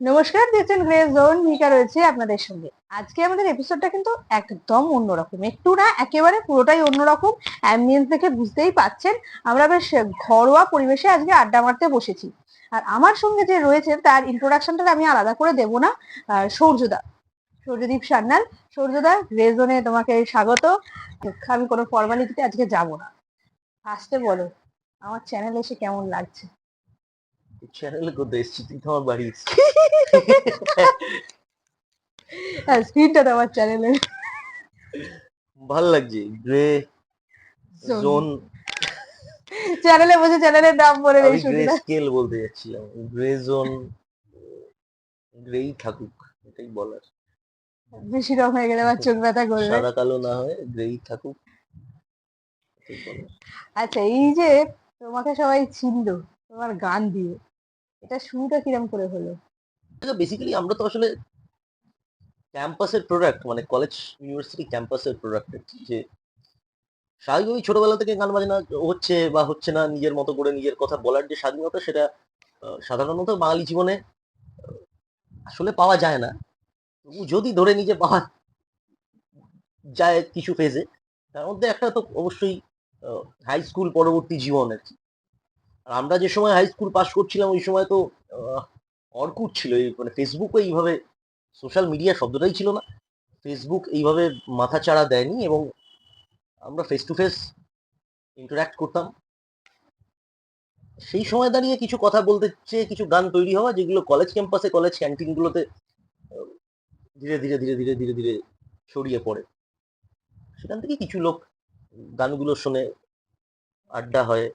নমস্কার দেখছেন grey zone Bhika রয়েছে আপনাদের সঙ্গে। আজকে আমাদের এপিসোডটা কিন্তু একদম অন্যরকম একটু না, একেবারে পুরোটাই অন্যরকম অ্যাম্বিয়েন্স দেখে বুঝতেই পাচ্ছেন। আমরা বেশ ঘরোয়া পরিবেশে আজকে আড্ডা মারতে বসেছি। আর আমার সঙ্গে যে রয়েছে তার ইন্ট্রোডাকশনটা আমি আলাদা করে দেব না সৌর্যদা। সৌর্যদীপ সান্যাল। সৌর্যদা জোনে তোমাকে স্বাগত। আমি কোনো ফর্মালিটিতে আজকে যাব না। ফার্স্টে বলো। আমার চ্যানেল এসে কেমন লাগছে? চ্যানেলে কোথায় এসছি তুই তো আমার বাড়ি এসছিস। হ্যাঁ স্ক্রিনটা তো আমার চ্যানেলের ভালো লাগছে গ্রে জোন চ্যানেলে বসে চ্যানেলের নাম বলে নেই গ্রে স্কেল বলতে যাচ্ছিলাম গ্রে জোন গ্রেই থাকুক এটাই বলার। বেশি রং হয়ে গেলে আমার চোখ ব্যথা করবে। সাদা কালো না হয় গ্রেই থাকুক আচ্ছা এই যে তোমাকে সবাই চিনলো তোমার গান দিয়ে এটা শুরুটা কিরম করে হলো? বেসিক্যালি আমরা তো আসলে ক্যাম্পাসের প্রোডাক্ট মানে কলেজ ইউনিভার্সিটি ক্যাম্পাসের প্রোডাক্ট যে স্বাভাবিকভাবেই ছোটবেলা থেকে গান বাজনা হচ্ছে বা হচ্ছে না নিজের মতো করে নিজের কথা বলার যে স্বাধীনতা, সেটা সাধারণত বাঙালি জীবনে আসলে পাওয়া যায় না। যদি ধরে নিজে পাওয়া যায় কিছু ফেজে তার মধ্যে একটা তো অবশ্যই হাই স্কুল পরবর্তী জীবন আর কি। আর আমরা যে সময় হাই স্কুল পাস করছিলাম, ওই সময় তো অর্কুট ছিল। এই মানে ফেসবুকও এইভাবে সোশ্যাল মিডিয়া শব্দটাই ছিল না। ফেসবুক এইভাবে মাথা চাড়া দেয়নি এবং আমরা ফেস টু ফেস ইন্টারাক্ট করতাম। সেই সময় দাঁড়িয়ে কিছু কথা বলতে চেয়ে কিছু গান তৈরি হওয়া, যেগুলো কলেজ ক্যাম্পাসে কলেজ ক্যান্টিনগুলোতে ধীরে ধীরে ধীরে ধীরে ধীরে ধীরে ছড়িয়ে পড়ে। সেখান থেকে কিছু লোক গানগুলো শুনে আড্ডা হয়,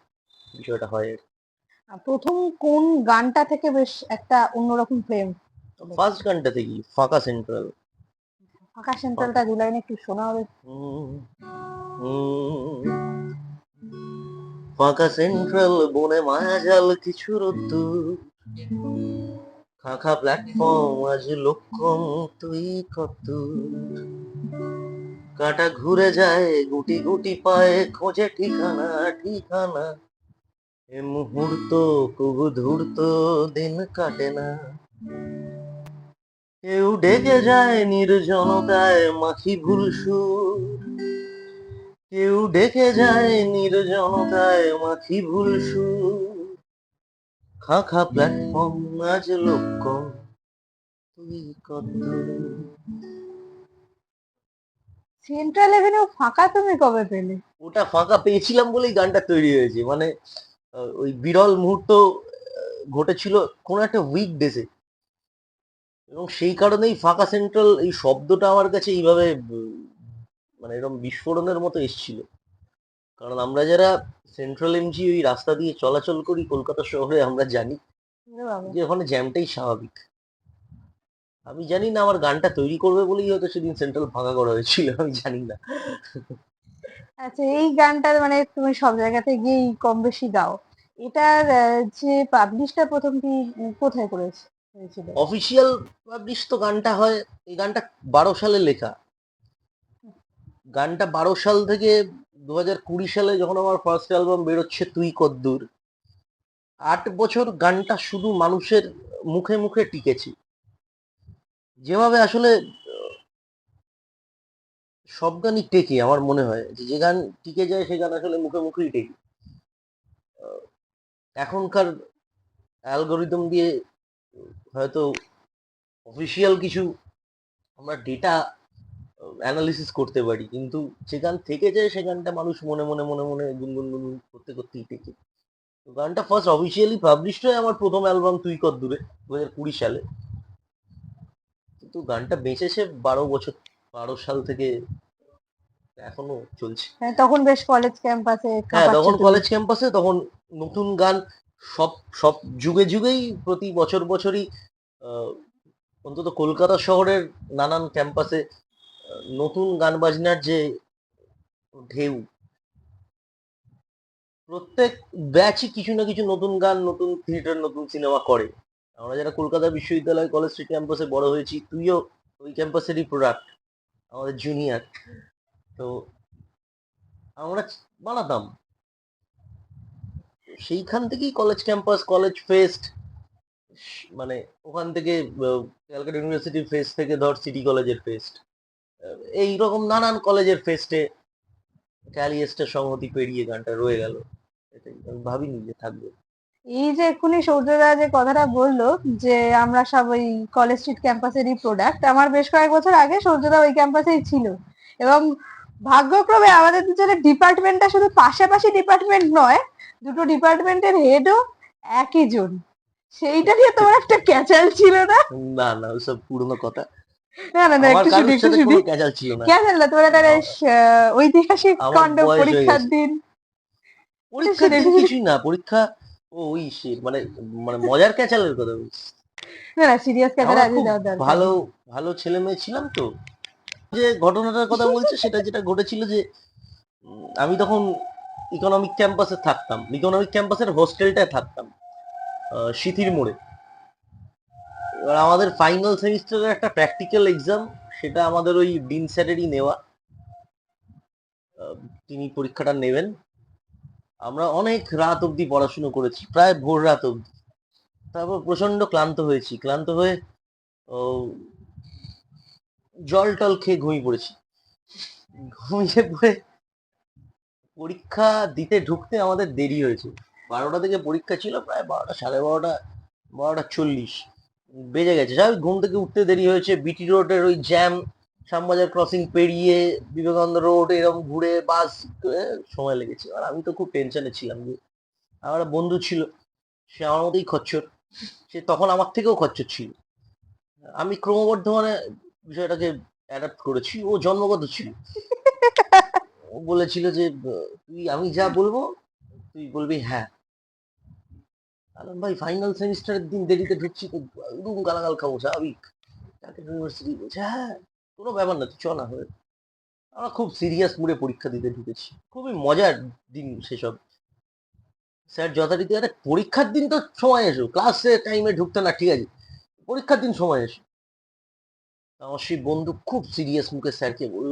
বিষয়টা হয়। প্রথম কোন গানটা থেকে বেশ একটা অন্যরকম প্রেম ফার্স্ট গানটা থেকে ফাঁকা সেন্ট্রাল। ফাঁকা সেন্ট্রালটা লাইনে একটু শোনা হবে? ফাঁকা সেন্ট্রাল বনে মায়াজাল কিছু রোদ্দুর। খাখা প্ল্যাটফর্ম আজ লক্ষণ তুই কত কাটা ঘুরে যায় গুটি গুটি পায়ে খোঁজে ঠিকানা ঠিকানা। এ মুহূর্ত কবু ধূর্ত দিন কাটে না। কেউ ডেকে যায় নির্জনতায় মাখি ভুল সুর কেউ ডেকে যায় নির্জনতায় মাখি ভুল সুর খাখা প্ল্যাটফর্ম আজ লক্ষ্য তুই কত সেন্ট্রাল এভিনিউ ফাঁকা তুমি কবে পেলে? ওটা ফাঁকা পেয়েছিলাম বলেই গানটা তৈরি হয়েছে। মানে ওই বিরল মুহূর্ত ঘটেছিল কোনো একটা উইক ডেসে এবং সেই কারণেই ফাঁকা সেন্ট্রাল এই শব্দটা আমার কাছে এইভাবে মানে এরকম বিস্ফোরণের মতো এসেছিল। কারণ আমরা যারা সেন্ট্রাল এমজি ওই রাস্তা দিয়ে চলাচল করি কলকাতা শহরে আমরা জানি যে ওখানে জ্যামটাই স্বাভাবিক। আমি জানি না আমার গানটা তৈরি করবে বলেই হয়তো সেদিন সেন্ট্রাল ফাঁকা করা হয়েছিল আমি জানি না। আচ্ছা এই গানটা মানে তুমি সব জায়গাতে গিয়েই কম বেশি গাও। এটার যে পাবলিশটা প্রথম কি, কোথায় করেছে অফিসিয়াল পাবলিশ তো গানটা হয়, এই গানটা বারো সালে লেখা। গানটা বারো সাল থেকে দু হাজার কুড়ি সালে যখন আমার ফার্স্ট অ্যালবাম বেরোচ্ছে, তুই কদ্দুর, আট বছর গানটা শুধু মানুষের মুখে মুখে টিকেছে। যেভাবে আসলে সব গানই টেকে, আমার মনে হয়। যে গান টিকে যায়, সে গান আসলে মুখে মুখেই টেকে। এখনকার অ্যালগোরিদম দিয়ে হয়তো অফিসিয়াল কিছু আমরা ডেটা অ্যানালিসিস করতে পারি, কিন্তু গান থেকে যায়, সে গানটা মানুষ মনে মনে মনে মনে গুনগুন গুনগুন করতে, করতেই টেকে। তো গানটা ফার্স্ট অফিসিয়ালি পাবলিশড হয় আমার প্রথম অ্যালবাম তুই কত দূরে দু হাজার কুড়ি সালে। কিন্তু গানটা বেঁচেছে বারো বছর বারো সাল থেকে এখনও চলছে। হ্যাঁ, তখন বেশ কলেজ ক্যাম্পাসে হ্যাঁ তখন কলেজ ক্যাম্পাসে তখন নতুন গান সব সব যুগে যুগেই প্রতি বছর বছরই অন্তত কলকাতা শহরের নানান ক্যাম্পাসে নতুন গান বাজনার যে ঢেউ। প্রত্যেক ব্যাচই কিছু না কিছু নতুন গান নতুন থিয়েটার নতুন সিনেমা করে। আমরা যারা কলকাতা বিশ্ববিদ্যালয় কলেজ স্ট্রিট ক্যাম্পাসে বড় হয়েছি তুইও ওই ক্যাম্পাসেরই প্রোডাক্ট আমাদের জুনিয়র তো আমরা বানাতাম। সেইখান থেকেই কলেজ ক্যাম্পাস কলেজ ফেস্ট মানে ওখান থেকে ক্যালকাটা ইউনিভার্সিটি ফেস্ট থেকে ধর সিটি কলেজের ফেস্ট এই রকম নানান কলেজের ফেস্টে ক্যালিয়েস্টের সংহতি পেরিয়ে গানটা রয়ে গেল। এটাই আমি ভাবিনি যে থাকবে। এই যে এক্ষুনি সৌর্যদা যে কথাটা বলল যে আমরা সব ওই কলেজ স্ট্রিট ক্যাম্পাসেরই প্রোডাক্ট আমার বেশ কয়েক বছর আগে সৌর্যদা ওই ক্যাম্পাসেই ছিল। এবং ভাগ্যক্রমে আমাদের দুজনের ডিপার্টমেন্টটা শুধু পাশাপাশি ডিপার্টমেন্ট নয় দুটো ডিপার্টমেন্টের হেডও একই জন। সেইটা নিয়ে তোমার একটা ক্যাচাল ছিল না? না না ওসব পুরনো কথা। না না না একটু শুনি কারোর একটু শুনি ক্যাচাল ছিল না। ক্যাচাল না তোমার একটা ঐতিহাসিক কাণ্ড পরীক্ষার দিন। পরীক্ষা কিছুই না পরীক্ষা ও ওই সে মানে মানে মজার ক্যাচালের কথা বলছি না না সিরিয়াস ক্যাচাল আজকে খুব ভালো ভালো ছেলে মেয়ে ছিলাম তো। যে ঘটনাটার কথা বলছে সেটা যেটা ঘটেছিল যে আমি তখন ইকোনমিক ক্যাম্পাসে থাকতাম। ইকোনমিক ক্যাম্পাসের হোস্টেলটায় থাকতাম সিথির মোড়ে। এবার আমাদের ফাইনাল সেমিস্টারের একটা প্র্যাকটিক্যাল এক্সাম সেটা আমাদের ওই ডিন স্যারেরই নেওয়া। তিনি পরীক্ষাটা নেবেন। আমরা অনেক রাত অবধি পড়াশুনো করেছি, প্রায় ভোর রাত অবধি। তারপর প্রচণ্ড ক্লান্ত হয়েছি, ক্লান্ত হয়ে জল টল খেয়ে ঘুমিয়ে পড়েছি। ঘুমিয়ে পড়ে পরীক্ষা দিতে ঢুকতে আমাদের দেরি হয়েছে। বারোটা থেকে পরীক্ষা ছিল প্রায় বারোটা, সাড়ে বারোটা বারোটা চল্লিশ। বেজে গেছে। স্বাভাবিক ঘুম থেকে উঠতে দেরি হয়েছে। বিটি রোডের ওই জ্যাম শ্যামবাজার ক্রসিং পেরিয়ে বিবেকানন্দ রোড এরকম ঘুরে বাস সময় লেগেছে। আর আমি তো খুব টেনশনে ছিলাম যে আমার বন্ধু ছিল সে আমার মতোই খচ্চর। সে তখন আমার থেকেও খচ্চর ছিল। আমি ক্রমবর্ধমানে বিষয়টাকে অ্যাডাপ্ট করেছি। ও জন্মগত ছিল। ও বলেছিল যে তুই আমি যা বলব তুই বলবি হ্যাঁ। আলম ভাই ফাইনাল সেমিস্টারের দিন দেরিতে ঢুকছি তো একদম গালাগাল খাব স্বাভাবিক। ইউনিভার্সিটি বলছে হ্যাঁ। কোনো ব্যাপার না চ না হয়ে আমরা খুব সিরিয়াস মুডে পরীক্ষা দিতে ঢুকেছি। খুবই মজার দিন সেসব। স্যার যথারীতি আরে পরীক্ষার দিন তো সময় এসো ক্লাসে টাইমে ঢুকতে না ঠিক আছে। পরীক্ষার দিন সময় এসো। আমার সেই বন্ধু খুব সিরিয়াস মুখে স্যারকে বলল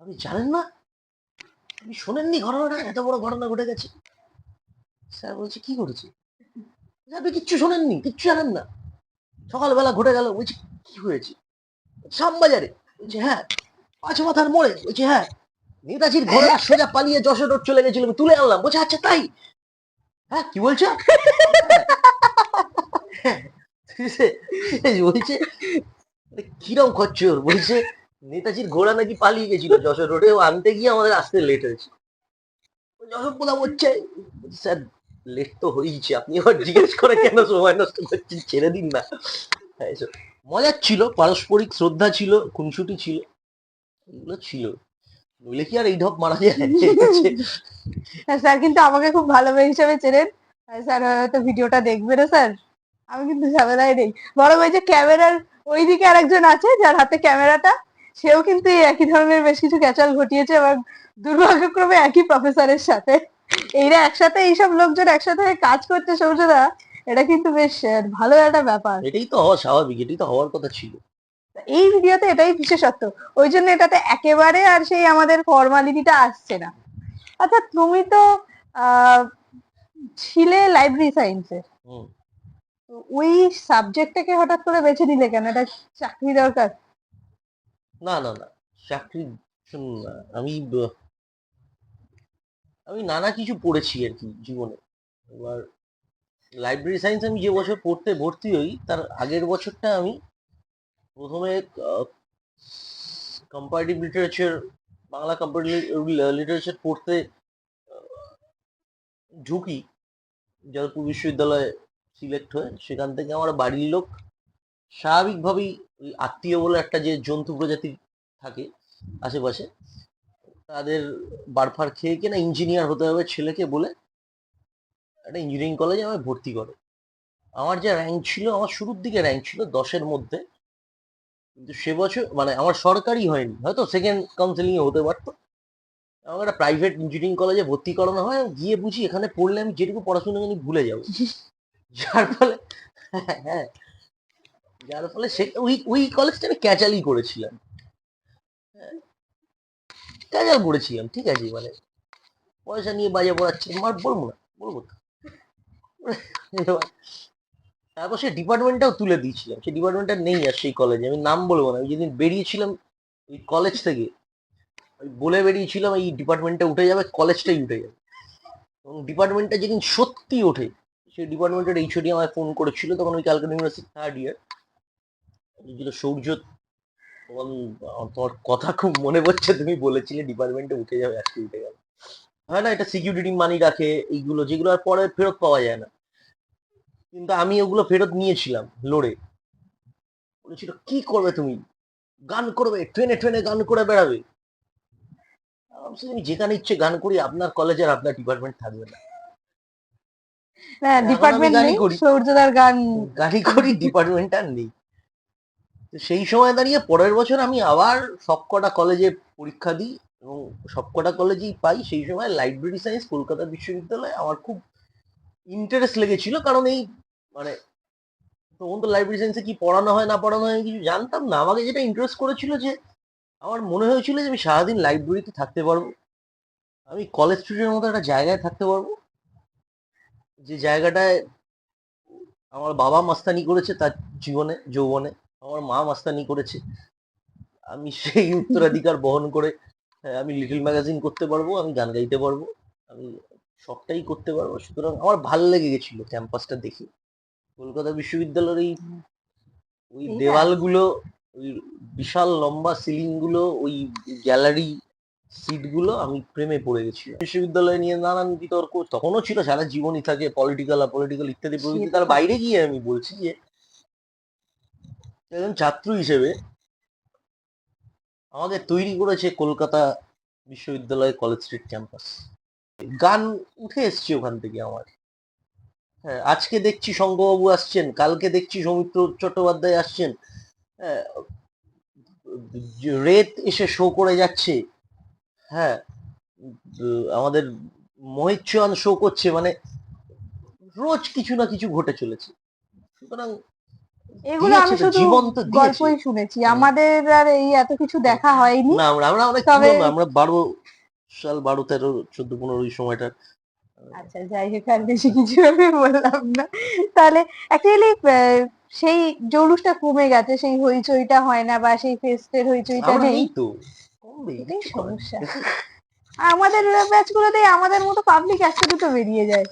আপনি জানেন না? আপনি শোনেননি ঘটনাটা? এত বড় ঘটনা ঘটে গেছে? স্যার বলছে কি বলছে, আপনি কিচ্ছু শোনেননি কিচ্ছু জানেন না। সকালবেলা ঘটে গেল। বলছি কি হয়েছে? শ্যামবাজারে? বলছে হ্যাঁ পাঁচ মাথার মোড়ে। বলছে হ্যাঁ নেতাজির ঘোড়া সোজা পালিয়ে যশোর রোড চলে গেছিল আমি তুলে আনলাম। বলছে আচ্ছা তাই? হ্যাঁ কি বলছো? হ্যাঁ, বলছে "আরে কিরম খচ্চর? বলছে নেতাজির ঘোড়া নাকি পালিয়ে গেছিল যশোর রোডে ও আনতে গিয়ে আমাদের আসতে লেট হয়েছে। যশোর পোদা বলছে স্যার লেট তো হয়েইছে। আপনি আবার জিজ্ঞেস করে কেন সময় নষ্ট করছেন? ছেড়ে দিন না। হ্যাঁ। মজার ছিল পারস্পরিক শ্রদ্ধা ছিল খুনসুটি ছিল এগুলো ছিল। নইলে কি আর এই ঢপ মারা যায়? হ্যাঁ, স্যার কিন্তু আমাকে খুব ভালো মেয়ে হিসেবে চেনেন। স্যার হয়তো ভিডিওটা দেখবে না স্যার? আমি কিন্তু ঝামেলায় নেই। বরং ওই যে ক্যামেরার ওইদিকে আরেকজন আছে যার হাতে ক্যামেরাটা সেও কিন্তু একই ধরনের বেশ কিছু ক্যাচাল ঘটিয়েছে এবং দুর্ভাগ্যক্রমে একই প্রফেসরের সাথে। এইরা একসাথে এইসব লোকজন একসাথে হয়ে কাজ করছে সৌর্যদা এটা কিন্তু বেশ ভালো একটা ব্যাপার। এটাই তো হওয়া স্বাভাবিক এটাই তো হওয়ার কথা ছিল। এই ভিডিওতে এটাই বিশেষত্ব। ওই জন্য এটাতে একেবারে আর সেই আমাদের ফর্মালিটিটা আসছে না। আচ্ছা তুমি তো ছিলে লাইব্রেরি সায়েন্সের ওই সাবজেক্টটাকে হঠাৎ করে বেছে নিলে কেন? এটা চাকরি দরকার? না না না চাকরি আমি আমি নানা কিছু পড়েছি আর কি জীবনে। এবার লাইব্রেরি সায়েন্স আমি যে বছর পড়তে ভর্তি হই, তার আগের বছরটা আমি প্রথমে comparative literature Bangla comparative literature পড়তে ঝুঁকি। যাদবপুর বিশ্ববিদ্যালয়ে সিলেক্ট হয়ে, সেখান থেকে আমার বাড়ির লোক স্বাভাবিকভাবেই ওই আত্মীয় বলে একটা যে জন্তু প্রজাতি থাকে আশেপাশে, তাদের বারফার খেয়ে কিনা ইঞ্জিনিয়ার হতে হবে ছেলেকে বলে একটা ইঞ্জিনিয়ারিং কলেজে আমায় ভর্তি করে। আমার যে র্যাঙ্ক ছিল আমার শুরুর দিকে র্যাঙ্ক ছিল দশের মধ্যে। কিন্তু সে বছর মানে আমার সরকারি হয়নি হয়তো সেকেন্ড কাউন্সিলিং হতে পারতো। আমাকে একটা প্রাইভেট ইঞ্জিনিয়ারিং কলেজে ভর্তি করানো হয় গিয়ে বুঝি এখানে পড়লে আমি যেটুকু পড়াশোনা জানি ভুলে যাব। যার ফলে হ্যাঁ, যার ফলে সে ওই ওই কলেজটা আমি ক্যাচালি করেছিলাম। ক্যাচাল করেছিলাম ঠিক আছে মানে পয়সা নিয়ে বাজে পড়াচ্ছি মার বলব না বলব তো। তারপর সে ডিপার্টমেন্টটাও তুলে দিয়েছিলাম। সেই ডিপার্টমেন্টটা নেই আর সেই কলেজে আমি নাম বলব না। আমি যেদিন বেরিয়েছিলাম ওই কলেজ থেকে ওই বলে বেরিয়েছিলাম, এই ডিপার্টমেন্টটা উঠে যাবে কলেজটাই উঠে যাবে। এবং ডিপার্টমেন্টটা যেদিন সত্যি ওঠে, সেই ডিপার্টমেন্টের এইচওডি আমায় ফোন করেছিল, তখন ওই ক্যালকাটা ইউনিভার্সিটি থার্ড ইয়ার ছিল সৌর্য, তোমার কথা খুব মনে পড়ছে, তুমি বলেছিলে ডিপার্টমেন্টে উঠে যাবে, আজকে উঠে গেল। হয় না এটা সিকিউরিটি মানি রাখে এইগুলো যেগুলো আর পরে ফেরত পাওয়া যায় না। কিন্তু আমি ওগুলো ফেরত নিয়েছিলাম লড়ে। বলেছিল কি করবে তুমি? গান করবে ট্রেনে ট্রেনে গান করে বেড়াবে? আমি যেখানে ইচ্ছে গান করি আপনার কলেজের আপনার ডিপার্টমেন্ট থাকবে না। ডিপার্টমেন্ট গানই নেই সৌর্যদার গান। করি ডিপার্টমেন্ট আর নেই। সেই সময় দাঁড়িয়ে পরের বছর আমি আবার সবকটা কলেজে পরীক্ষা দিই। এবং সবকটা কলেজেই পাই। সেই সময় লাইব্রেরি সায়েন্স কলকাতা বিশ্ববিদ্যালয়ে আমার খুব ইন্টারেস্ট লেগেছিল। কারণ এই মানে তখন তো লাইব্রেরি সায়েন্সে কি পড়ানো হয়, না পড়ানো হয় কিছু জানতাম না। আমাকে যেটা ইন্টারেস্ট করেছিল যে আমার মনে হয়েছিল যে আমি সারাদিন লাইব্রেরিতে থাকতে পারব। আমি কলেজ স্টুডেন্টের মতো একটা জায়গায় থাকতে পারব। যে জায়গাটায় আমার বাবা মাস্তানি করেছে তার জীবনে, যৌবনে। আমার মা মাস্তানি করেছে। আমি সেই উত্তরাধিকার বহন করে আমি লিটল ম্যাগাজিন করতে পারব আমি গান গাইতে পারব আমি সবটাই করতে পারব। সুতরাং আমার ভালো লেগে গেছিল ক্যাম্পাসটা দেখে। কলকাতা বিশ্ববিদ্যালয়ের এই ওই দেওয়ালগুলো ওই বিশাল লম্বা সিলিংগুলো ওই গ্যালারি সিটগুলো আমি প্রেমে পড়ে গেছি বিশ্ববিদ্যালয় নিয়ে নানান বিতর্ক তখনও ছিল সারা জীবনই থাকে পলিটিক্যাল পলিটিক্যাল ইত্যাদি প্রভৃতি। তার বাইরে গিয়ে আমি বলছি যে একজন ছাত্র হিসেবে আমাদের তৈরি করেছে কলকাতা বিশ্ববিদ্যালয় কলেজ স্ট্রিট ক্যাম্পাস গান উঠে এসছে ওখান থেকে আমার। হ্যাঁ আজকে দেখছি শঙ্করবাবু আসছেন কালকে দেখছি সৌমিত্র চট্টোপাধ্যায় আসছেন। হ্যাঁ, রেত এসে শো করে যাচ্ছে। হ্যাঁ আমাদের মোহিত চৌহান শো করছে মানে রোজ কিছু না কিছু ঘটে চলেছে। সুতরাং এগুলো আমি শুধু। গল্পই শুনেছি। আমাদের আর এই এত কিছু দেখা হয়নি। না আমরা আমরা অনেক আমরা বারো সাল বারো তেরো চোদ্দ পনেরো ওই সময়টা আচ্ছা যাই হোক আর বেশি কিছু আমি বললাম না। তাহলে অ্যাকচুয়ালি সেই জৌলুসটা কমে গেছে সেই হইচইটা হয় না বা সেই ফেস্টের হইচইটা নেই। তো এটাই। সমস্যা। আমাদের ব্যাচগুলোতে আমাদের মতো পাবলিক একটা দুটো বেরিয়ে যায়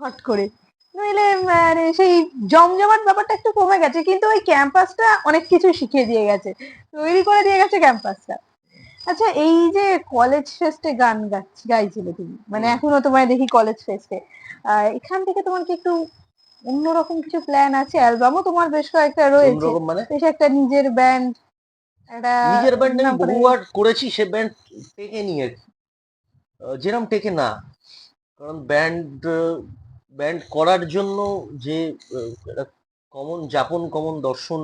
হট করে। নইলে মানে সেই জমজমাট ব্যাপারটা একটু কমে গেছে কিন্তু ওই ক্যাম্পাসটা অনেক কিছু শিখিয়ে দিয়ে গেছে তৈরি করে দিয়ে গেছে ক্যাম্পাসটা। আচ্ছা এই যে কলেজ ফেস্টে গান গাচ্ছি গাইছিলে তুমি মানে এখনও তোমায় দেখি কলেজ ফেস্টে এখান থেকে তোমার কি একটু অন্যরকম কিছু প্ল্যান আছে? অ্যালবামও তোমার বেশ কয়েকটা রয়েছে। মানে? বেশ একটা নিজের ব্যান্ড একটা নিজের ব্যান্ড আমি বহুবার করেছি সে ব্যান্ড টেকে নি আর যেরম টেকে না কারণ ব্যান্ড ব্যান্ড করার জন্য যে কমন যাপন কমন দর্শন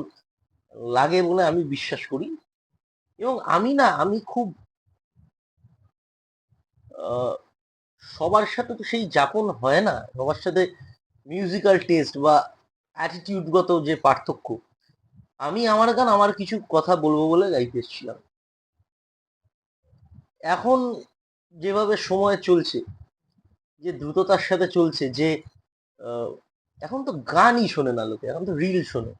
লাগে বলে আমি বিশ্বাস করি। এবং আমি না, আমি খুব সবার সাথে তো সেই যাপন হয় না। সবার সাথে মিউজিক্যাল টেস্ট বা অ্যাটিটিউডগত যে পার্থক্য, আমি আমার গান, আমার কিছু কথা বলব বলে গাইতে এসেছিলাম। এখন যেভাবে সময় চলছে যে দ্রুততার সাথে চলছে, যে এখন তো গানই শোনে না লোকে, এখন তো রিল শোনে।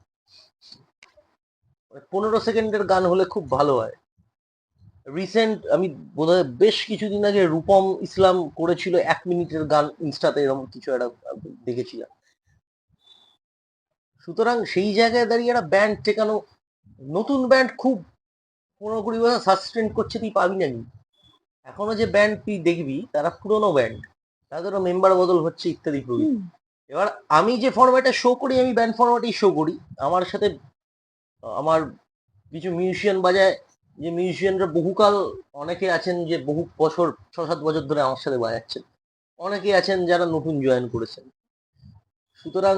পনেরো সেকেন্ডের গান হলে খুব ভালো হয়। রিসেন্ট আমি বোধহয় বেশ কিছুদিন আগে রূপম ইসলাম করেছিল এক মিনিটের গান, ইনস্টাতে এরকম কিছু একটা দেখেছিলাম। সুতরাং সেই জায়গায় দাঁড়িয়ে একটা ব্যান্ড টেকানো নতুন ব্যান্ড খুব পনেরো কুড়ি বছর সাসপেন্ড করছে তুই পাবি নি। এখনও যে ব্যান্ড তুই দেখবি, তারা পুরোনো ব্যান্ড তাদেরও মেম্বার বদল হচ্ছে ইত্যাদি প্রভৃতি। এবার আমি যে ফরম্যাটে শো করি আমি ব্যান্ড ফরম্যাটেই শো করি। আমার সাথে আমার কিছু মিউজিশিয়ান বাজায় যে মিউজিশিয়ানরা বহুকাল অনেকে আছেন যে বহু বছর ছ সাত বছর ধরে আমার সাথে বাজাচ্ছেন। অনেকে আছেন যারা নতুন জয়েন করেছেন। সুতরাং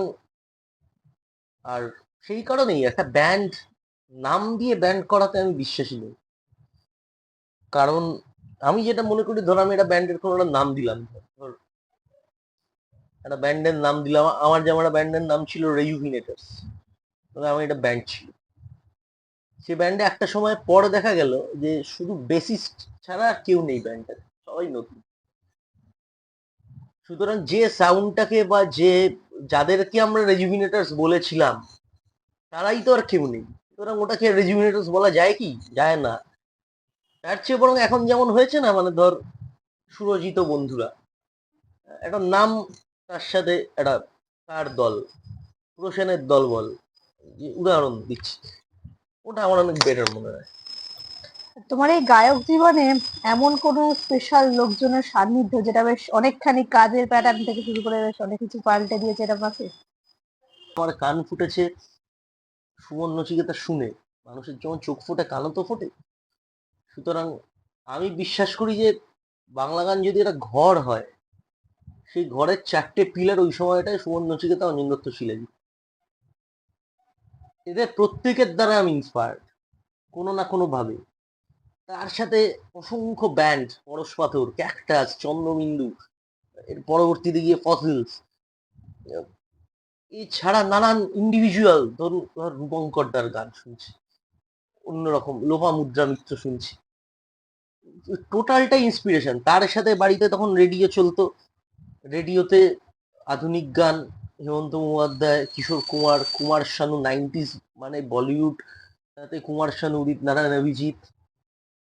আর সেই কারণেই একটা ব্যান্ড নাম দিয়ে ব্যান্ড করাতে আমি বিশ্বাসী নই। কারণ আমি যেটা মনে করি ধর আমি একটা ব্যান্ডের কোনো একটা নাম দিলাম। ধর একটা ব্যান্ডের নাম দিলাম। আমার যেমন একটা ব্যান্ডের নাম ছিল রেজুভিনেটার্স তবে আমার এটা ব্যান্ড ছিল। সে ব্যান্ডে একটা সময় পরে দেখা গেল যে শুধু বেসিস্ট ছাড়া আর কেউ নেই ব্যান্ডের সবাই নতুন। সুতরাং যে সাউন্ডটাকে বা যে যাদেরকে আমরা রেজুমিনেটার্স বলেছিলাম, তারাই তো আর কেউ নেই। সুতরাং ওটাকে রেজুমিনেটার্স বলা যায় কি? যায় না। তার চেয়ে বরং এখন যেমন হয়েছে না মানে ধর সুরজিত বন্ধুরা, একটা নাম তার সাথে একটা তার দল প্রসেনের দল বল যে উদাহরণ দিচ্ছি। ওটা আমার অনেক বেটার মনে হয়। তোমার এই গায়ক জীবনে এমন কোনো স্পেশাল লোকজনের সান্নিধ্য যেটা বেশ অনেকখানি কাজের প্যাটার্ন থেকে শুরু করে বেশ অনেক কিছু পাল্টে দিয়েছে এটা আছে আমার কান ফুটেছে সুমন নচিকেতা শুনে। মানুষের যেমন চোখ ফোটে কানও তো ফোটে। সুতরাং আমি বিশ্বাস করি যে বাংলা গান যদি একটা ঘর হয় সেই ঘরের চারটে পিলার ওই সময়টায় সুমন নচিকেতা অনিল দত্ত শিলাজি। এদের প্রত্যেকের দ্বারা আমি ইন্সপায়ার্ড কোনো না কোনো ভাবে তার সাথে অসংখ্য ব্যান্ড পরশ পাথর ক্যাকটাস চন্দ্রবিন্দু, এর পরবর্তীতে গিয়ে ফসিলস এছাড়া নানান ইন্ডিভিজুয়াল ধরুন, ধর রূপঙ্করদার গান শুনছি অন্যরকম লোভা মুদ্রা মিত্র শুনছি। টোটালটা ইন্সপিরেশন তার সাথে বাড়িতে তখন রেডিও চলতো রেডিওতে আধুনিক গান হেমন্ত মুখোপাধ্যায়, কিশোর কুমার কুমার শানু নাইনটিস মানে বলিউড, তাতে কুমার শানু, উদিত নারায়ণ, অভিজিৎ,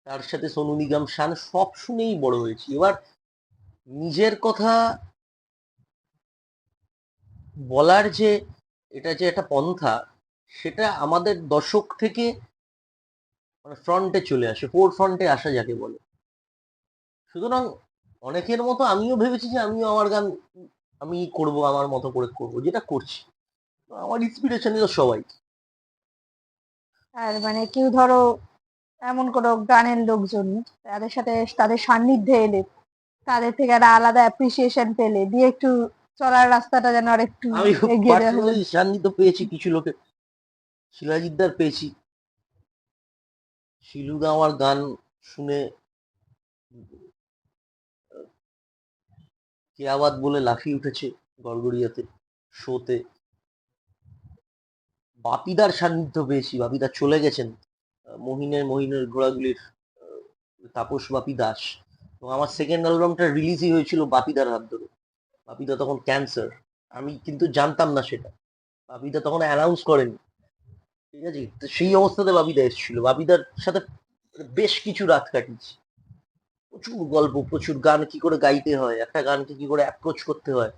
তার সাথে সোনু নিগম, শান, সব শুনেই বড় হয়েছি। এবার নিজের কথা বলার যে, এটা যে একটা পন্থা, সেটা আমাদের দশক থেকে মানে ফ্রন্টে চলে আসে ফোর ফ্রন্টে আসা যাকে বলে। সুতরাং অনেকের মতো আমিও ভেবেছি যে আমিও আমার গান আমি করব আমার মতো করে করব যেটা করছি। আমার ইন্সপিরেশন তো সবাই। আর মানে কেউ ধরো এমন কোনো গানের লোকজন তাদের সাথে তাদের সান্নিধ্যে এলে তাদের থেকে একটা আলাদা অ্যাপ্রিসিয়েশন পেলে দিয়ে একটু চলার রাস্তাটা যেন আর একটু এগিয়ে সান্নিধ্য পেয়েছি কিছু লোকে। শিলাজিদ্দার পেয়েছি। শিলুদা আমার গান শুনে কেয়াবাদ বলে লাফিয়ে উঠেছে গড়গড়িয়াতে, শোতে। বাপিদার সান্নিধ্য পেয়েছি, বাপিদা চলে গেছেন মহিনের মহিনের ঘোড়াগুলির তাপস বাপি দাস। তো আমার সেকেন্ড অ্যালবামটা রিলিজই হয়েছিল বাপিদার হাত ধরে। বাপিদা তখন ক্যান্সার আমি কিন্তু জানতাম না সেটা। বাপিদা তখন অ্যানাউন্স করেনি। ঠিক আছে? সেই অবস্থাতে বাপিদা এসেছিল। বাপিদার সাথে বেশ কিছু রাত কাটিয়েছি। প্রচুর গল্প, প্রচুর গান কি করে গাইতে হয়, একটা গানকে কি করে অ্যাপ্রোচ করতে হয়,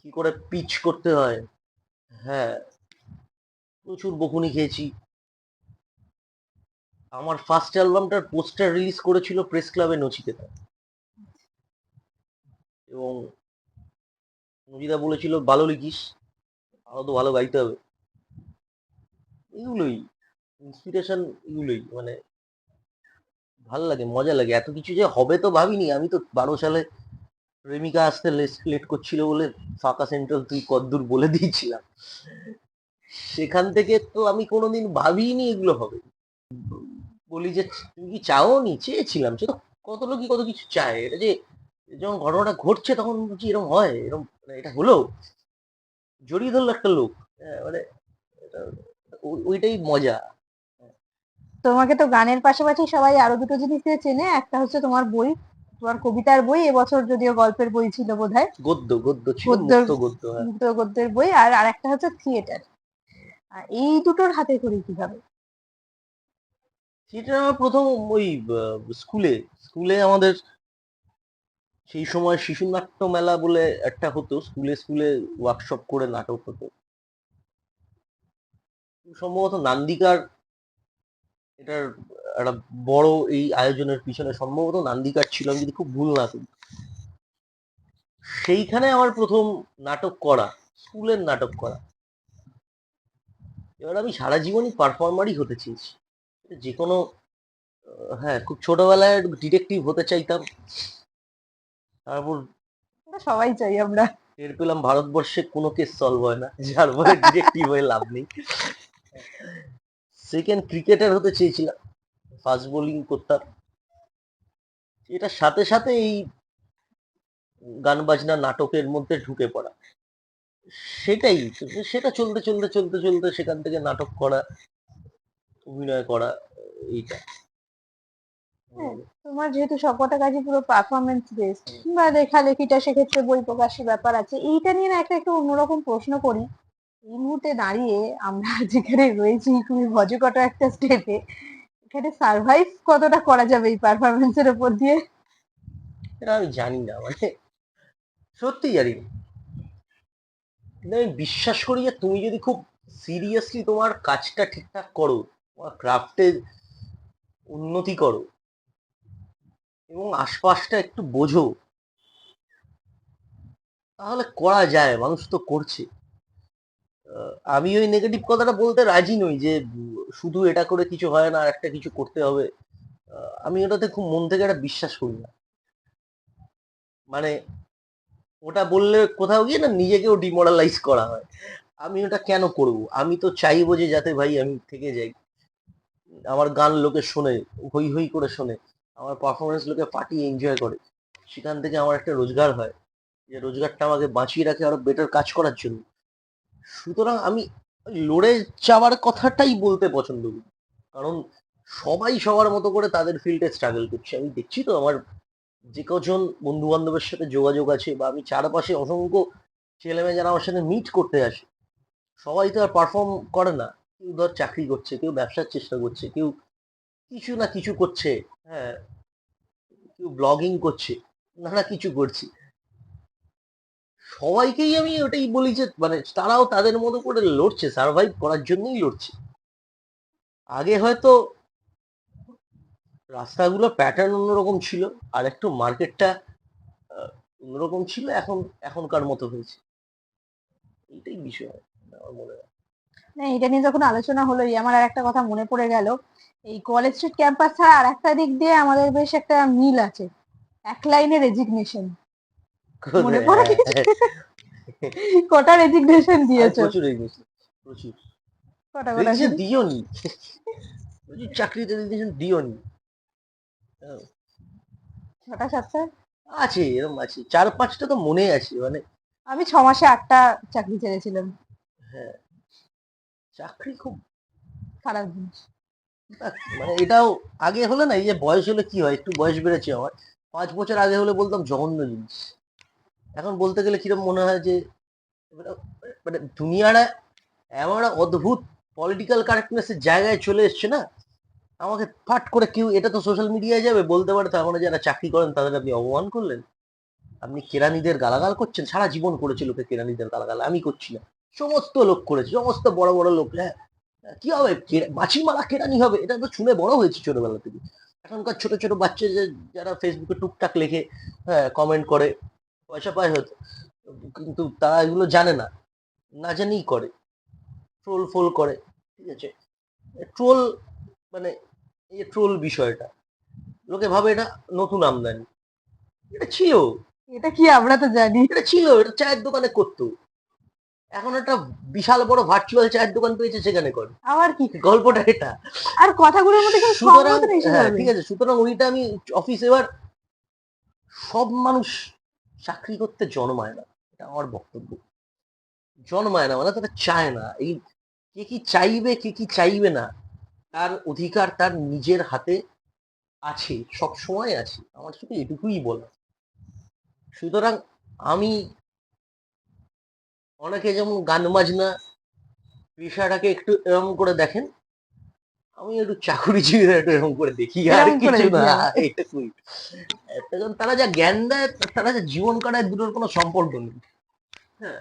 কি করে পিচ করতে হয় হ্যাঁ প্রচুর বকুনি খেয়েছি। আমার ফার্স্ট অ্যালবামটার পোস্টার রিলিজ করেছিল প্রেস ক্লাবে নচিকেতা। এবং নজিদা বলেছিল, ভালো লিখিস, আরও তো ভালো গাইতে হবে। এগুলোই ইন্সপিরেশন এগুলোই মানে ভালো লাগে মজা লাগে। এত কিছু যে হবে তো ভাবিনি। আমি তো বারো সালে প্রেমিকা আসতে লেট করছিল বলে ফাঁকা সেন্ট্রাল তুই কদ্দূর বলে দিয়েছিলাম। সেখান থেকে তো আমি কোনোদিন ভাবিনি এগুলো হবে। বলি যে তুমি কি চাও? নি চেয়েছিলাম সে তো কত লোকই কত কিছু চায়। এটা যে যখন ঘটনাটা ঘটছে তখন বুঝি এরকম হয় এরকম মানে এটা হলো। জড়িয়ে ধরলো একটা লোক। হ্যাঁ, মানে ওইটাই মজা। তোমাকে তো গানের পাশাপাশি সবাই আরও দুটো জিনিস দিয়ে চেনে। একটা হচ্ছে তোমার বই তোমার কবিতার বই এবছর যদিও গল্পের বই ছিল বোধহয়। গদ্য গদ্য ছিল গদ্য হ্যাঁ। মুক্ত গদ্যের বই আর আরেকটা হচ্ছে থিয়েটার। এই দুটোর হাতে করি কীভাবে? সেটা আমার প্রথম ওই স্কুলে স্কুলে আমাদের সেই সময় শিশু নাট্য মেলা বলে একটা হতো। স্কুলে স্কুলে ওয়ার্কশপ করে নাটক হতো। সম্ভবত নান্দিকার এটার একটা বড় এই আয়োজনের পিছনে সম্ভবত নান্দিকার ছিল আমি যদি খুব ভুল না করি। সেইখানে আমার প্রথম নাটক করা স্কুলের নাটক করা। এবার আমি সারা জীবনই পারফর্মারই হতে চেয়েছি। যে কোনো হ্যাঁ খুব ছোটবেলায় ডিটেকটিভ হতে চাইতাম। তারপর সবাই চাই আমরা। টের পেলাম ভারতবর্ষে কোনো কেস সলভ হয় না যার ফলে ডিটেকটিভ হয়ে লাভ নেই। সেকেন্ড ক্রিকেটার হতে চেয়েছিলাম। ফাস্ট বোলিং করতাম এটার সাথে সাথে এই গান বাজনা নাটকের মধ্যে ঢুকে পড়া। সেটাই সেটা চলতে চলতে চলতে চলতে সেখান থেকে নাটক করা অভিনয় করা এইটা। হ্যাঁ, তোমার যেহেতু সবকটা কাজই পুরো পারফরমেন্স বেসড বা লেখালেখিটা সেক্ষেত্রে বই প্রকাশের ব্যাপার আছে এইটা নিয়ে না একটা একটু অন্যরকম প্রশ্ন করি। এই মুহূর্তে দাঁড়িয়ে আমরা যেখানে রয়েছি খুবই ভজকট একটা স্টেপে এখানে সার্ভাইভ কতটা করা যাবে এই পারফরমেন্সের উপর দিয়ে? এটা আমি জানি না মানে সত্যি জানি আমি বিশ্বাস করি যে তুমি যদি খুব সিরিয়াসলি তোমার কাজটা ঠিকঠাক করো, তোমার ক্রাফটের উন্নতি করো, এবং আশপাশটা একটু বোঝো, তাহলে করা যায়, মানুষ তো করছে। আমি ওই নেগেটিভ কথাটা বলতে রাজি নই যে, শুধু এটা করে কিছু হয় না আর একটা কিছু করতে হবে। আমি ওটাতে খুব মন থেকে একটা বিশ্বাস করি না। মানে ওটা বললে কোথাও গিয়ে না নিজেকেও ডিমোরালাইজ করা হয়। আমি ওটা কেন করব? আমি তো চাইব যে যাতে ভাই আমি থেকে যাই। আমার গান লোকে শোনে, হই হই করে শোনে, আমার পারফরমেন্স লোকে পার্টি এনজয় করে। সেখান থেকে আমার একটা রোজগার হয়। যে রোজগারটা আমাকে বাঁচিয়ে রাখে আরও বেটার কাজ করার জন্য। সুতরাং আমি লড়ে যাওয়ার কথাটাই বলতে পছন্দ করি। কারণ সবাই সবার মতো করে তাদের ফিল্ডে স্ট্রাগল করছে। আমি দেখছি তো আমার যে কজন বন্ধু বান্ধবের সাথে যোগাযোগ আছে বা আমি চারপাশে অসংখ্য ছেলেমেয়ে যারা আমার সাথে মিট করতে আসে, সবাই তো আর পারফর্ম করে না। কেউ ধর চাকরি করছে, কেউ ব্যবসার চেষ্টা করছে, কেউ কিছু না কিছু করছে হ্যাঁ কেউ ব্লগিং করছে, নানা কিছু করছি। সবাইকেই আমি ওটাই বলি যে মানে তারাও তাদের মতো করে লড়ছে সার্ভাইভ করার জন্যই লড়ছে। আগে হয়তো রাস্তাগুলো প্যাটার্ন অন্যরকম ছিল, আর একটু মার্কেটটা অন্যরকম ছিল, এখন, এখনকার মতো হয়েছে। এইটাই বিষয় আমার মনে হয়। না, এটা নিয়ে যখন আলোচনা হলোই আমার আর একটা কথা মনে পড়ে গেল, এই কলেজ স্ট্রিট ক্যাম্পাস ছাড়া আর একটা দিক দিয়ে আমাদের বেশ একটা মিল আছে, এক লাইনে রেজিগনেশন মনে পড়ে? হ্যাঁ, কিছু? কটা রেজিগনেশন দিয়েছ? প্রচুর রেজিগনেশন প্রচুর। কটা কটা? দিও নি প্রচুর চাকরিতে রেজিগনেশন দিও নি ছটা সাতটা? আছে এরকম আছে। চার পাঁচটা তো মনে আছে মানে আমি ছ মাসে আটটা চাকরি ছেড়েছিলাম। হ্যাঁ। চাকরি খুব খারাপ জিনিস। মানে এটাও আগে হলে না এই যে বয়স হলে কি হয়? একটু বয়স বেড়েছে আমার। পাঁচ বছর আগে হলে বলতাম জঘন্য জিনিস। এখন বলতে গেলে কীরকম মনে হয় যে, মানে- দুনিয়াটা এমন অদ্ভুত পলিটিক্যাল কারেক্টনেসের জায়গায় চলে এসছে না? আমাকে ফাট করে কেউ, এটা তো সোশ্যাল মিডিয়ায় যাবে, বলতে পারে তার মানে যারা চাকরি করেন তাদের আপনি অপমান করলেন। আপনি কেরানিদের গালাগাল করছেন, সারা জীবন করেছে লোকে কেরানিদের গালাগাল, আমি করছি না। সমস্ত লোক করেছে, সমস্ত বড় বড় লোক হ্যাঁ। কি হবে? মাছিমারা কেরানি হবে? এটা তো শুনে বড় হয়েছে ছোটবেলা থেকে। এখনকার ছোট ছোট বাচ্চা যারা ফেসবুকে টুকটাক লেখে হ্যাঁ কমেন্ট করে পয়সা পায় হয়তো। কিন্তু তারা এগুলো জানে না। না জানিই করে। ট্রোল ফোল করে ঠিক আছে? ট্রোল মানে এই ট্রোল বিষয়টা। লোকে ভাবে এটা নতুন আমদানি। এটা ছিল। এটা কি আমরা তো জানি? এটা ছিল। এটা চায়ের দোকানে করতো। এখন একটা বিশাল বড় ভার্চুয়াল চায়ের দোকান পেয়েছে সেখানে করে। আবার কি? গল্পটা এটা। আর কথাগুলোর মধ্যে সুতরাং হ্যাঁ ঠিক আছে। সুতরাং ওইটা আমি অফিস এবার সব মানুষ চাকরি করতে জন্মায় না এটা আমার বক্তব্য। জন্মায় না মানে তারা চায় না। এই কে কি চাইবে, কে কি চাইবে না, তার অধিকার তার নিজের হাতে আছে, সব সময় আছে। আমার শুধু এটুকুই বলা। সুতরাং আমি অনেকে যেমন গান বাজনা, পেশাটাকে একটু এরকম করে দেখেন আমি একটু চাকুরিজীবীরা একটু এরকম করে দেখি আর কিছু না আমরা। এটুকুই কারণ তারা যা জ্ঞান দেয় তারা যা জীবন কাটায় দুটোর কোনো সম্পর্ক নেই। হ্যাঁ।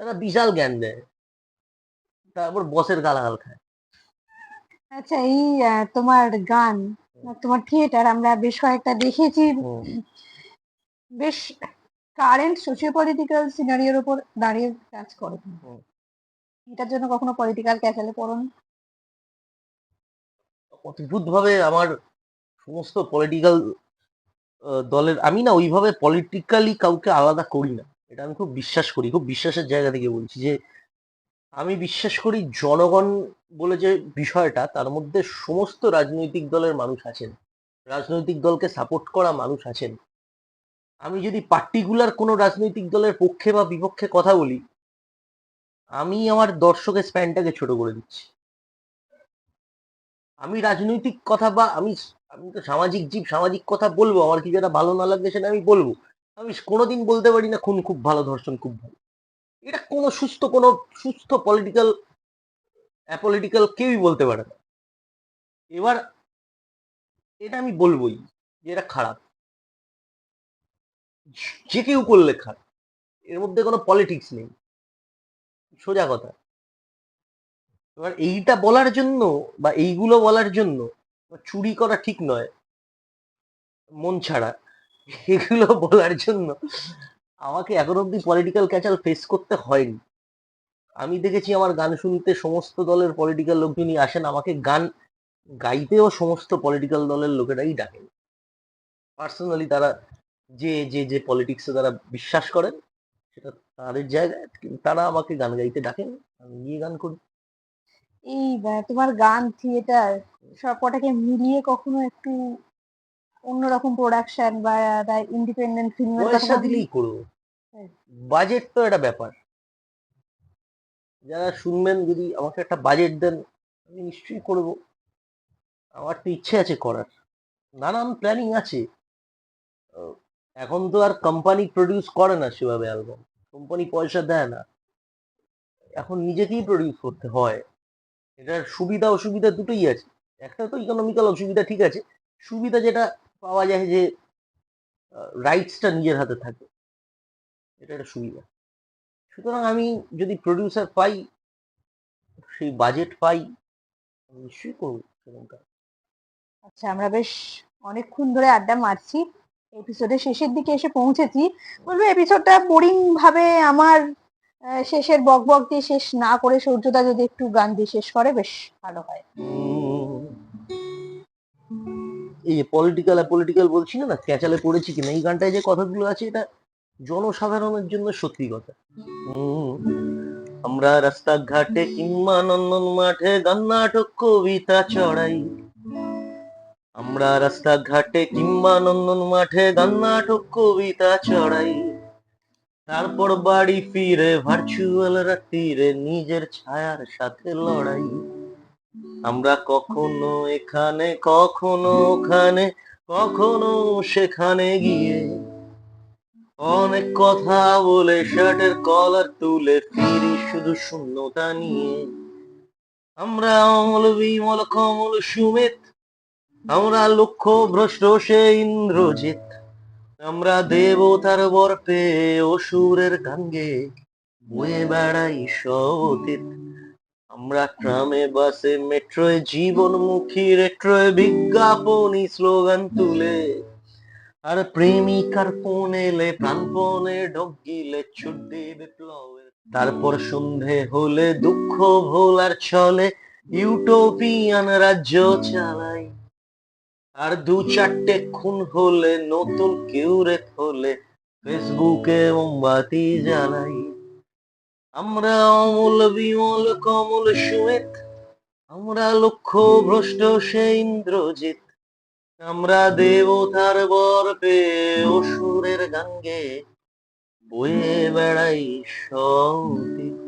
তারা বিশাল জ্ঞান দেয়। তারপর বসের গালাগাল খায়। আচ্ছা এই তোমার গান তোমার থিয়েটার আমরা বেশ কয়েকটা দেখেছি। বেশ কারেন্ট সোশিও পলিটিক্যাল সিনারিওর উপর দাঁড়িয়ে কাজ করে। এটার জন্য কখনো পলিটিক্যাল ক্যাচালে পড়ো না? অদ্ভুত ভাবে আমার সমস্ত পলিটিক্যাল দলের, আমি না ওইভাবে পলিটিক্যালি কাউকে আলাদা করি না। এটা আমি খুব বিশ্বাস করি, খুব বিশ্বাসের জায়গা থেকে বলছি যে, আমি বিশ্বাস করি জনগণ বলে যে বিষয়টা, তার মধ্যে সমস্ত রাজনৈতিক দলের মানুষ আছেন। রাজনৈতিক দলকে সাপোর্ট করা মানুষ আছেন। আমি যদি পার্টিকুলার কোনো রাজনৈতিক দলের পক্ষে বা বিপক্ষে কথা বলি, আমি আমার দর্শকের স্প্যানটাকে ছোট করে দিচ্ছি। আমি রাজনৈতিক কথা বা আমি আমি তো সামাজিক জীব, সামাজিক কথা বলব, আমার কি যেটা ভালো না লাগবে সেটা আমি বলব। আমি কোনোদিন বলতে পারি না খুন খুব ভালো, ধর্ষণ খুব ভালো। এটা কোনো সুস্থ কোনো সুস্থ পলিটিক্যাল অ্যাপলিটিক্যাল কেউই বলতে পারে না। এবার এটা আমি বলবোই যে এটা খারাপ। যে কেউ করলে খারাপ। এর মধ্যে কোনো পলিটিক্স নেই। সোজা কথা। এবার এইটা বলার জন্য বা এইগুলো বলার জন্য চুরি করা ঠিক নয়। মন ছাড়া। এগুলো বলার জন্য আমাকে এখন অব্দি পলিটিক্যাল ক্যাচাল ফেস করতে হয়নি। আমি দেখেছি আমার গান শুনতে সমস্ত দলের পলিটিক্যাল লোকজনই আসেন, আমাকে গান গাইতেও সমস্ত পলিটিক্যাল দলের লোকেরাই ডাকেন। পার্সোনালি তারা যে যে যে পলিটিক্সে তারা বিশ্বাস করেন, সেটা তাদের জায়গায় তারা আমাকে গান গাইতে ডাকেন, আমি গিয়ে গান করি। এই তোমার গান থিয়েটার সব কটাকে মিলিয়ে কখনো একটু অন্যরকম প্রোডাকশন বা ইন্ডিপেন্ডেন্ট ফিল্মের কথা? দিলেই করব। বাজেট তো একটা ব্যাপার। যারা শুনবেন যদি আমাকে একটা বাজেট দেন আমি নিশ্চয়ই করব। আমার তো ইচ্ছে আছে করার। নানান প্ল্যানিং আছে। এখন তো আর কোম্পানি প্রডিউস করে না সেভাবে অ্যালবাম কোম্পানি পয়সা দেয় না। এখন নিজেকেই প্রডিউস করতে হয়। এটার সুবিধা অসুবিধা দুটোই আছে। একটা তো ইকোনমিক্যাল অসুবিধা ঠিক আছে। সুবিধা যেটা পাওয়া যায় যে রাইটসটা নিজের হাতে থাকে। এটা একটা সুবিধা। সুতরাং আমি যদি প্রডিউসার পাই, সেই বাজেট পাই নিশ্চয়ই করব কাজ। আচ্ছা আমরা বেশ অনেকক্ষণ ধরে আড্ডা মারছি। এপিসোডের শেষের দিকে এসে পৌঁছেছি। বলব এপিসোডটা বোরিং ভাবে আমার শেষের বক বক দিয়ে শেষ না করে সূর্যদা যদি একটু গান দিয়ে শেষ করে, বেশ ভালো হয়। এই যে পলিটিক্যাল পলিটিক্যাল বলছি না ক্যাচালে পড়েছি কিনা, এই গানটায় যে কথাগুলো আছে, এটা জনসাধারণের জন্য সত্যি কথা। আমরা রাস্তাঘাটে কিংবা নন্দন মাঠে গান নাটক কবিতা চড়াই আমরা রাস্তাঘাটে কিংবা নন্দন মাঠে গান নাটক কবিতা চড়াই তারপর বাড়ি ফিরে ভার্চুয়াল রাত্রিরে নিজের ছায়ার সাথে লড়াই। আমরা কখনো এখানে, কখনো ওখানে, কখনো সেখানে গিয়ে অনেক কথা বলে শার্টের কলার তুলে ফিরি শুধু শূন্যতা নিয়ে। আমরা অমল বিমল, কমল সুমিত, আমরা লক্ষ্য ভ্রষ্ট সে ইন্দ্রজিৎ। আমরা দেবতার বর পেয়ে অসুরের গান গেয়ে বয়ে বেড়াই সতীত। আমরা ট্রামে, বাসে, মেট্রোয়, জীবনমুখী রেট্রোয় বিজ্ঞাপনী স্লোগান তুলে, আর প্রেমিকার ফোন এলে প্রাণপণে ঢোক গিলে ছুটি বিপ্লবের। তারপর সন্ধে হলে দুঃখ ভোলার ছলে ইউটোপিয়ান রাজ্য চালাই। আর দু চারটে খুন হলে, নতুন কেউ রেত হলে, ফেসবুকে মোমবাতি জ্বালাই। আমরা অমল বিমল, কমল সুমিত, আমরা লক্ষ্য ভ্রষ্ট সে ইন্দ্রজিৎ। আমরা দেবতার বর অসুরের গাঙ্গে, বয়ে বেড়াই সতীত